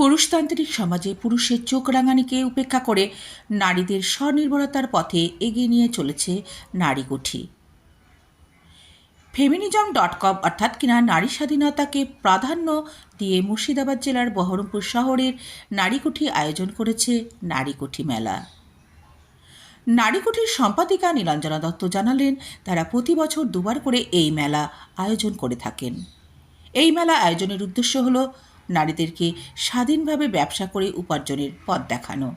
পুরুষতান্ত্রিক সমাজে পুরুষের চোখ রাঙানিকে উপেক্ষা করে নারীদের স্বনির্ভরতার পথে এগিয়ে নিয়ে চলেছে নারীকুঠি ফেমিনিজম ডট কম অর্থাৎ কিনা নারী স্বাধীনতাকে প্রাধান্য দিয়ে মুর্শিদাবাদ জেলার বহরমপুর শহরের নারীকুঠি আয়োজন করেছে নারীকুঠি মেলা। নারীকুঠির সম্পাদিকা নীলাঞ্জনা দত্ত জানালেন, তারা প্রতি বছর দুবার করে এই মেলা আয়োজন করে থাকেন। এই মেলা আয়োজনের উদ্দেশ্য হল নারীদেরকে স্বাধীনভাবে ব্যবসা করে উপার্জনের পথ দেখানো।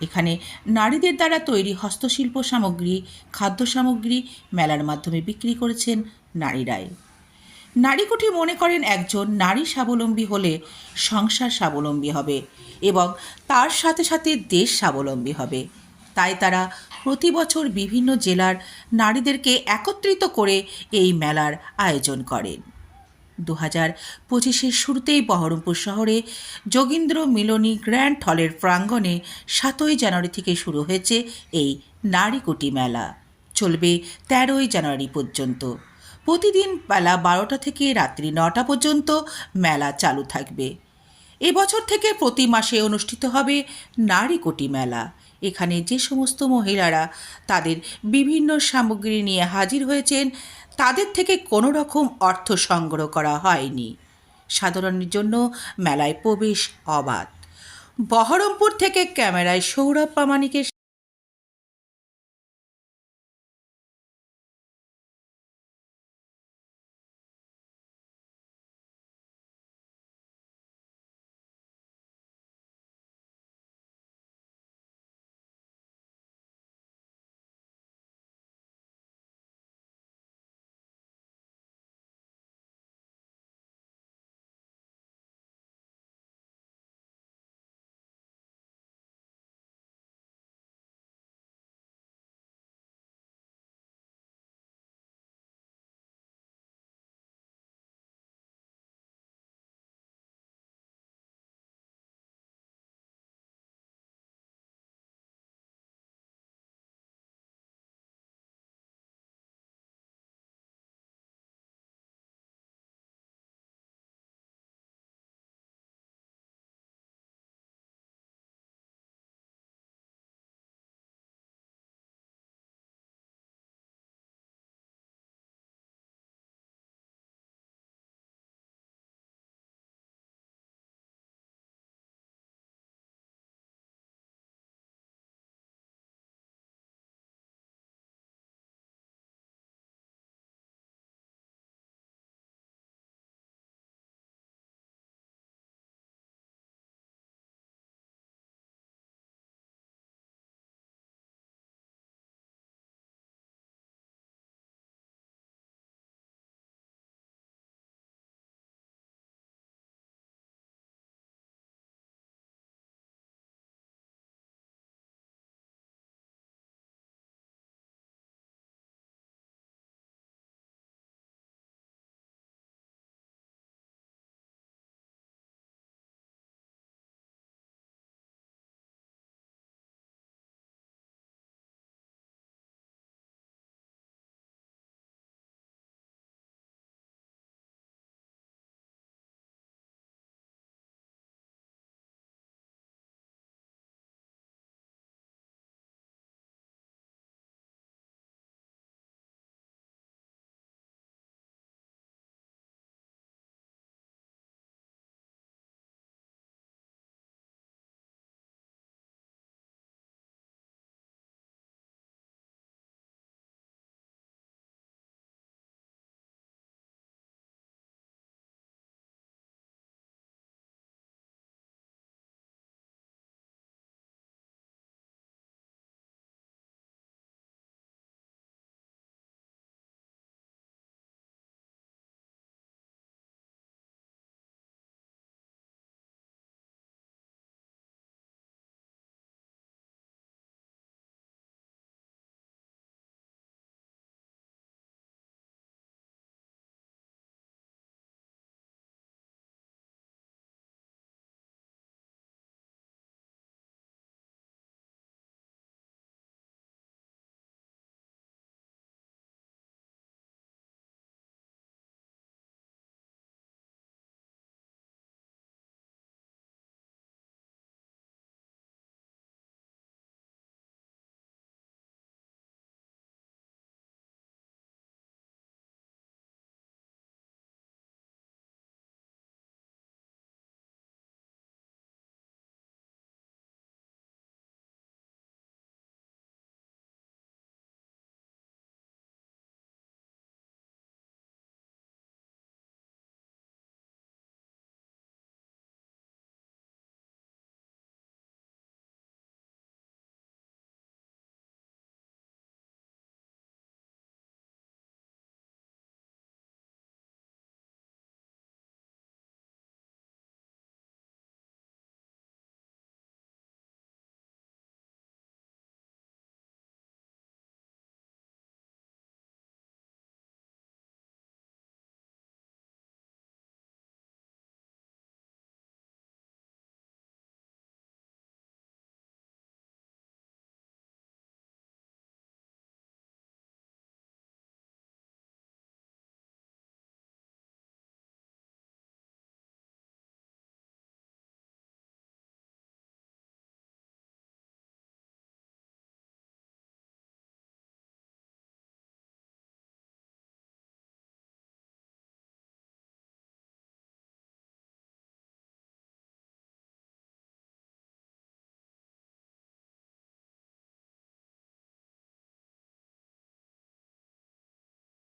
এখানে নারীদের দ্বারা তৈরি হস্তশিল্প সামগ্রী, খাদ্য সামগ্রী মেলার মাধ্যমে বিক্রি করেছেন নারীরাই। নারীকুঠি মনে করেন একজন নারী স্বাবলম্বী হলে সংসার স্বাবলম্বী হবে এবং তার সাথে সাথে দেশ স্বাবলম্বী হবে। তাই তারা প্রতি বছর বিভিন্ন জেলার নারীদেরকে একত্রিত করে এই মেলার আয়োজন করেন। দু হাজার পঁচিশের শুরুতেই বহরমপুর শহরে যোগীন্দ্র মিলনী গ্র্যান্ড হলের প্রাঙ্গণে সাতই জানুয়ারি থেকে শুরু হয়েছে এই নারীকুটি মেলা। চলবে তেরোই জানুয়ারি পর্যন্ত। প্রতিদিন বেলা বারোটা থেকে রাত্রি নটা পর্যন্ত মেলা চালু থাকবে। এবছর থেকে প্রতি মাসে অনুষ্ঠিত হবে নারীকুটি মেলা। এখানে যে সমস্ত মহিলারা তাদের বিভিন্ন সামগ্রী নিয়ে হাজির হয়েছেন তাদের থেকে কোনো রকম অর্থ সংগ্রহ করা হয়নি। সাধারণের জন্য মেলায় প্রবেশ অবাধ। বহরমপুর থেকে ক্যামেরায় সৌরভ প্রামাণিকের